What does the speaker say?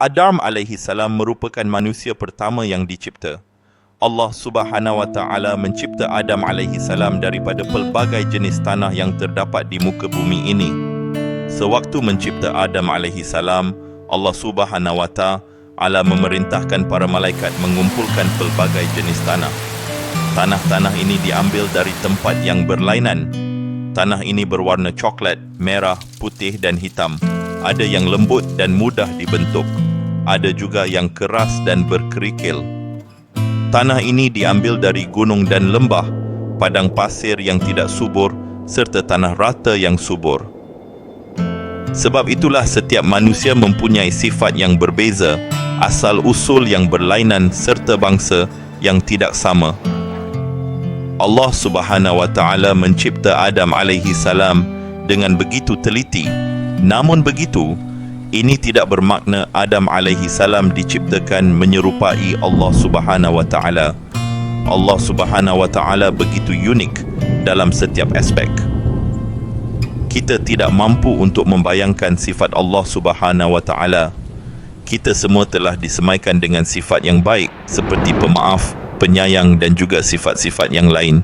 Adam alaihi salam merupakan manusia pertama yang dicipta. Allah Subhanahu wa taala mencipta Adam alaihi salam daripada pelbagai jenis tanah yang terdapat di muka bumi ini. Sewaktu mencipta Adam alaihi salam, Allah Subhanahu wa taala memerintahkan para malaikat mengumpulkan pelbagai jenis tanah. Tanah-tanah ini diambil dari tempat yang berlainan. Tanah ini berwarna coklat, merah, putih dan hitam. Ada yang lembut dan mudah dibentuk. Ada juga yang keras dan berkerikil. Tanah ini diambil dari gunung dan lembah, padang pasir yang tidak subur serta tanah rata yang subur. Sebab itulah setiap manusia mempunyai sifat yang berbeza, asal usul yang berlainan serta bangsa yang tidak sama. Allah Subhanahu wa taala mencipta Adam alaihi salam dengan begitu teliti. Namun begitu, ini tidak bermakna Adam alaihi salam diciptakan menyerupai Allah Subhanahu wa taala. Allah Subhanahu wa taala begitu unik dalam setiap aspek. Kita tidak mampu untuk membayangkan sifat Allah Subhanahu wa taala. Kita semua telah disemaikan dengan sifat yang baik seperti pemaaf, penyayang dan juga sifat-sifat yang lain.